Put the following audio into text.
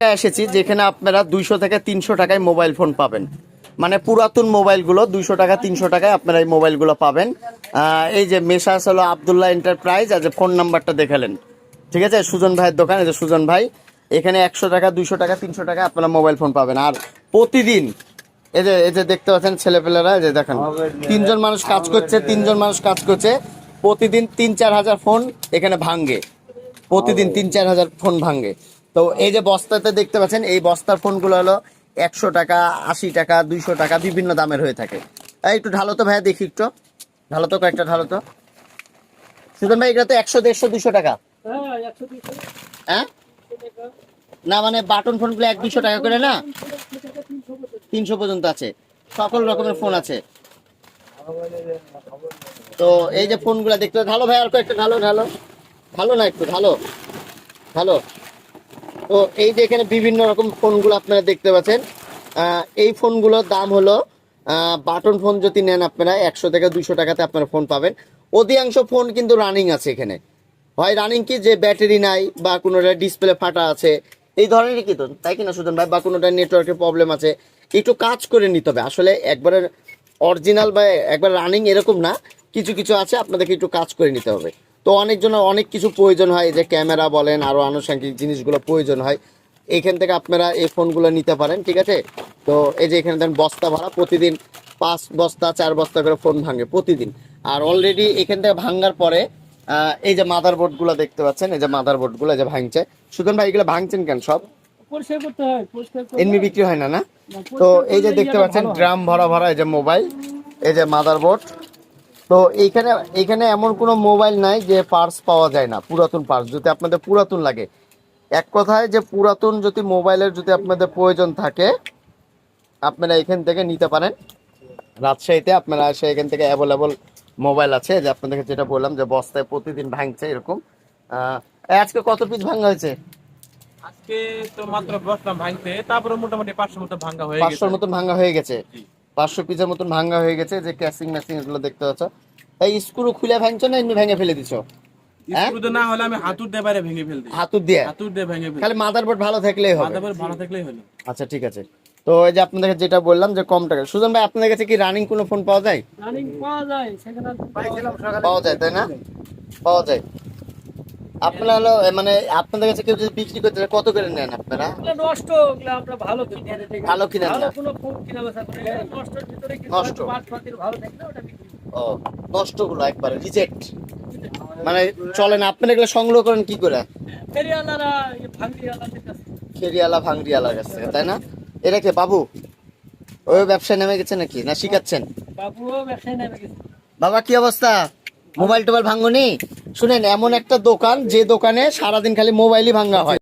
এসেছি যেখানে আপনারা দুইশো থেকে তিনশো টাকায় মোবাইল ফোন পাবেন। মানে পুরাতন মোবাইলগুলো দুইশো টাকা, তিনশো টাকায় আপনারা এই মোবাইলগুলো পাবেন। এই যে মেসাস হলো আবদুল্লাহ এন্টারপ্রাইজ আর যে ফোন নাম্বারটা দেখালেন। ঠিক আছে? সুজন ভাইয়ের দোকান, এই যে সুজন ভাই। এখানে একশো টাকা, দুইশো টাকা, তিনশো টাকা আপনারা মোবাইল ফোন পাবেন। আর প্রতিদিন, এই যে এই যে দেখতে পাচ্ছেন ছেলেপেলেরা, এই যে দেখেন, তিনজন মানুষ কাজ করছে, তিনজন মানুষ কাজ করছে। প্রতিদিন তিন, চার হাজার ফোন এখানে ভাঙ্গে প্রতিদিন তিন, চার হাজার ফোন ভাঙ্গে তো এই যে বস্তাতে দেখতে পাচ্ছেন, এই বস্তার ফোনগুলো হলো একশো টাকা, আশি টাকা, দুইশো টাকা বিভিন্ন দামের হয়ে থাকে। একটু ঢালো তো ভাইয়া, দেখি একটু। ঢালো তো কয়েকটা ঢালো তো সুজন ভাই, এগুলো তো একশো, দেড়শো দুশো টাকা। হ্যাঁ? না মানে বাটন ফোনগুলো এক দুশো টাকা করে না? তিনশো পর্যন্ত আছে। সকল রকমের ফোন আছে। তো এই যে ফোনগুলো দেখতে ভালো ভাই, আর কয়েকটা ভালো ভালো ভালো না একটু ভালো ভালো তো এই যে এখানে বিভিন্ন রকম ফোনগুলো আপনারা দেখতে পাচ্ছেন। এই ফোনগুলোর দাম হলো বাটন ফোন যদি নেন আপনারা, একশো থেকে দুইশো টাকাতে আপনারা ফোন পাবেন। অধিকাংশ ফোন কিন্তু রানিং আছে এখানে। হয় রানিং কি যে ব্যাটারি নাই বা কোনোটা ডিসপ্লে ফাটা আছে, এই ধরনেরই কি তো তাই কিনা সুজন ভাই? বা কোনোটা নেটওয়ার্কের প্রবলেম আছে, একটু কাজ করে নিতে হবে। আসলে একবারে অরিজিনাল বা একবার রানিং এরকম না, কিছু কিছু আছে, আপনাদেরকে একটু কাজ করে নিতে হবে। তো অনেকজনের অনেক কিছু প্রয়োজন হয় এই যে ক্যামেরা বলেন আরও আনুষঙ্গিক জিনিসগুলো প্রয়োজন হয়। এইখান থেকে আপনারা এই ফোনগুলো নিতে পারেন ঠিক আছে? তো এই যে এখানে দেন বস্তা ভাড়া প্রতিদিন পাঁচ বস্তা চার বস্তা করে ফোন ভাঙে প্রতিদিন। আর অলরেডি এখান থেকে ভাঙ্গার পরে এই যে মাদারগুলো দেখতে পাচ্ছেন এই যে মাদারগুলো যে ভাঙছে। সুজন ভাই এগুলো ভাঙছেন কেন সব? এমনি বিক্রি হয় না না? তো এই যে দেখতে পাচ্ছেন ভালো ড্রাম ভরা ভরা এই যে মোবাইল এই যে মাদারবোর্ড। তো এইখানে এখানে এমন কোনো মোবাইল নাই যে পার্স পাওয়া যায় না পুরাতন পার্স যদি আপনাদের পুরাতন লাগে। এক কথায় যে পুরাতন যদি মোবাইলের যদি আপনাদের প্রয়োজন থাকে আপনারা এখান থেকে নিতে পারেন। রাজশাহীতে আপনারা এসে এখান থেকে অ্যাভেলেবল মোবাইল আছে যে আপনাদেরকে যেটা বললাম যে বস্তায় প্রতিদিন ভাঙছে এরকম। আজকে কত পিস ভাঙা হয়েছে? আজকে তো মাত্র বসলাম ভাঙতে তারপরে মোটামুটি পাঁচশো মতো ভাঙা হয়ে গেছে। পাঁচশোর মতন ভাঙা হয়ে গেছে। পাঁচশো পিসের মতন ভাঙা হয়ে গেছে যে ক্যাসিং ম্যাসিং এগুলো দেখতে পাচ্ছ। এই স্ক্রু খুলে ভাঙছো না এমনি ভেঙে ফেলে দিছো? হ্যাঁ? স্ক্রু না হলে আমি হাতুর দিয়ে বাইরে ভেঙে ফেলতে হাতুর দিয়ে? হাতুর দিয়ে ভেঙে খালি মাদারবোর্ড ভালো থাকলেই হবে। মাথাবার ভালো থাকলেই হলো। আচ্ছা ঠিক আছে। তো এই যে আপনাদের যেটা বললাম যে কম টাকা। সুজন ভাই আপনাদের কাছে কি রানিং কোনো ফোন পাওয়া যায়? রানিং পাওয়া যায় সেখানে পাওয়া যায় তাই না? পাওয়া যায়। আপনারা হলো মানে আপনাদের কাছে কেউ যদি বিক্রি করতে কত করে নেন আপনারা? নষ্ট আমরা ভালো ভালো কোনো কিনা ভিতরে নষ্ট। ওটা বিক্রি। ও নষ্টগুলো একবারে রিজেক্ট মানে চলে না আপনারা এগুলো সংগ্রহ করেন কি করে? ফেরিয়ালা ভাঙরিয়ালার কাছ। থেকে তাই না? এটা কে বাবু? ওই ব্যবসায় নেমে গেছে নাকি? না শিখাচ্ছেন? বাবা কি অবস্থা? মোবাইল টোবাইল ভাঙ্গনি? শুনেন এমন একটা দোকান যে দোকানে সারাদিন খালি মোবাইলই ভাঙ্গা হয়।